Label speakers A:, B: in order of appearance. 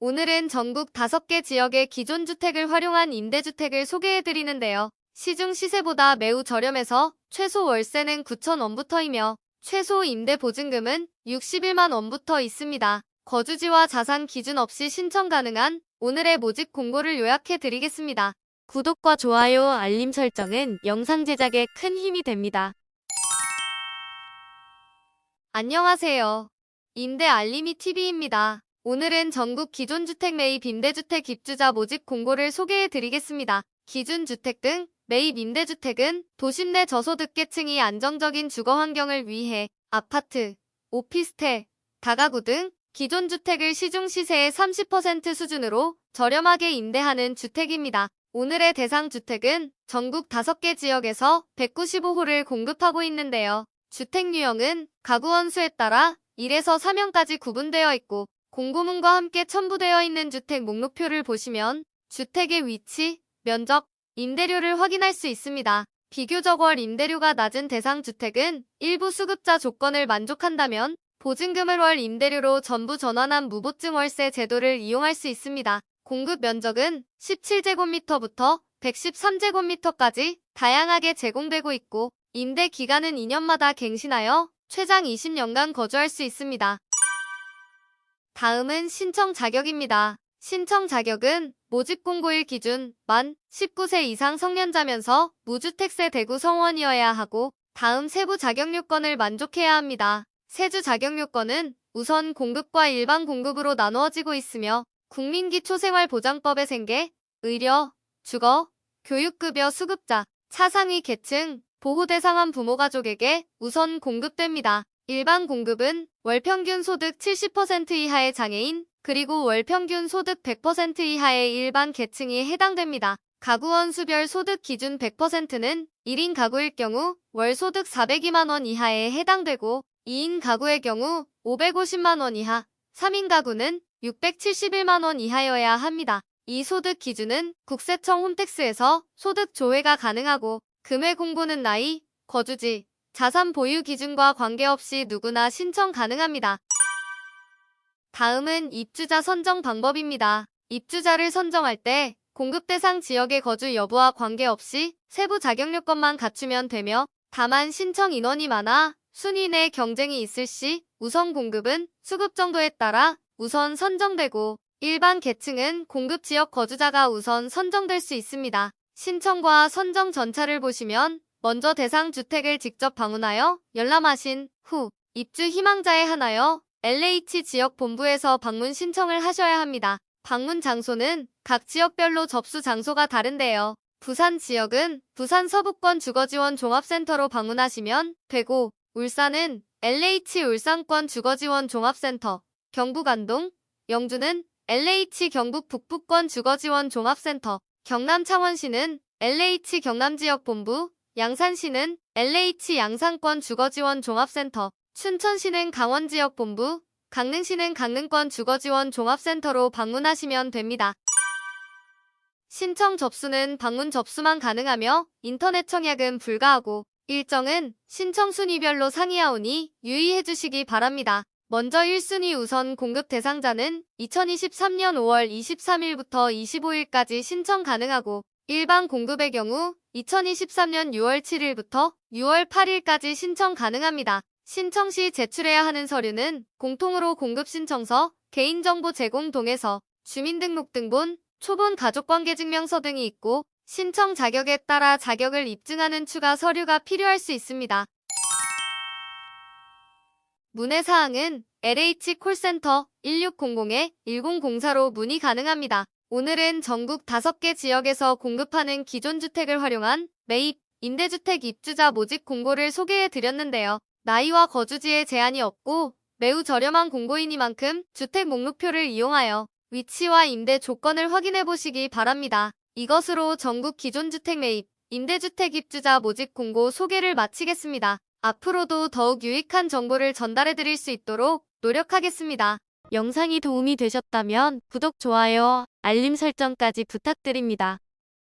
A: 오늘은 전국 5개 지역의 기존 주택을 활용한 임대주택을 소개해드리는데요. 시중 시세보다 매우 저렴해서 최소 월세는 9,000원부터이며 최소 임대 보증금은 61만 원부터 있습니다. 거주지와 자산 기준 없이 신청 가능한 오늘의 모집 공고를 요약해 드리겠습니다. 구독과 좋아요, 알림 설정은 영상 제작에 큰 힘이 됩니다. 안녕하세요. 임대 알림이 TV입니다. 오늘은 전국 기존 주택 매입 임대주택 입주자 모집 공고를 소개해 드리겠습니다. 기준 주택 등 매입 임대주택은 도심 내 저소득계층이 안정적인 주거 환경을 위해 아파트, 오피스텔, 다가구 등 기존 주택을 시중 시세의 30% 수준으로 저렴하게 임대하는 주택입니다. 오늘의 대상 주택은 전국 5개 지역에서 195호를 공급하고 있는데요. 주택 유형은 가구 원수에 따라 1에서 3형까지 구분되어 있고 공고문과 함께 첨부되어 있는 주택 목록표를 보시면 주택의 위치, 면적, 임대료를 확인할 수 있습니다. 비교적 월 임대료가 낮은 대상 주택은 일부 수급자 조건을 만족한다면 보증금을 월 임대료로 전부 전환한 무보증 월세 제도를 이용할 수 있습니다. 공급 면적은 17제곱미터부터 113제곱미터까지 다양하게 제공되고 있고 임대 기간은 2년마다 갱신하여 최장 20년간 거주할 수 있습니다. 다음은 신청 자격입니다. 신청 자격은 모집 공고일 기준 만 19세 이상 성년자면서 무주택세 대구 성원이어야 하고 다음 세부 자격 요건을 만족해야 합니다. 세주 자격 요건은 우선 공급과 일반 공급으로 나누어지고 있으며 국민기초생활보장법의 생계, 의료, 주거, 교육급여 수급자, 차상위 계층, 보호 대상한 부모 가족에게 우선 공급됩니다. 일반 공급은 월평균 소득 70% 이하의 장애인, 그리고 월평균 소득 100% 이하의 일반 계층이 해당됩니다. 가구원 수별 소득 기준 100%는 1인 가구일 경우 월 소득 402만원 이하에 해당되고 2인 가구의 경우 550만원 이하, 3인 가구는 671만원 이하여야 합니다. 이 소득 기준은 국세청 홈택스에서 소득 조회가 가능하고 금액 공고는 나이, 거주지, 자산 보유 기준과 관계없이 누구나 신청 가능합니다. 다음은 입주자 선정 방법입니다. 입주자를 선정할 때 공급 대상 지역의 거주 여부와 관계없이 세부 자격 요건만 갖추면 되며 다만 신청 인원이 많아 순위 내 경쟁이 있을 시 우선 공급은 수급 정도에 따라 우선 선정되고 일반 계층은 공급 지역 거주자가 우선 선정될 수 있습니다. 신청과 선정 전차를 보시면 먼저 대상 주택을 직접 방문하여 열람하신 후 입주 희망자에 한하여 LH 지역 본부에서 방문 신청을 하셔야 합니다. 방문 장소는 각 지역별로 접수 장소가 다른데요. 부산 지역은 부산 서부권 주거지원 종합센터로 방문하시면 되고 울산은 LH 울산권 주거지원 종합센터, 경북 안동, 영주는 LH 경북 북부권 주거지원 종합센터, 경남 창원시는 LH 경남지역본부, 양산시는 LH 양산권 주거지원 종합센터, 춘천시는 강원지역본부, 강릉시는 강릉권 주거지원 종합센터로 방문하시면 됩니다. 신청 접수는 방문 접수만 가능하며 인터넷 청약은 불가하고 일정은 신청 순위별로 상이하오니 유의해 주시기 바랍니다. 먼저 1순위 우선 공급 대상자는 2023년 5월 23일부터 25일까지 신청 가능하고 일반 공급의 경우 2023년 6월 7일부터 6월 8일까지 신청 가능합니다. 신청 시 제출해야 하는 서류는 공통으로 공급신청서, 개인정보 제공 동에서 주민등록등본, 초본 가족관계증명서 등이 있고 신청 자격에 따라 자격을 입증하는 추가 서류가 필요할 수 있습니다. 문의사항은 LH 콜센터 1600-1004로 문의 가능합니다. 오늘은 전국 5개 지역에서 공급하는 기존 주택을 활용한 매입, 임대주택 입주자 모집 공고를 소개해 드렸는데요. 나이와 거주지에 제한이 없고 매우 저렴한 공고이니만큼 주택 목록표를 이용하여 위치와 임대 조건을 확인해 보시기 바랍니다. 이것으로 전국 기존 주택 매입, 임대주택 입주자 모집 공고 소개를 마치겠습니다. 앞으로도 더욱 유익한 정보를 전달해 드릴 수 있도록 노력하겠습니다. 영상이 도움이 되셨다면 구독, 좋아요, 알림 설정까지 부탁드립니다.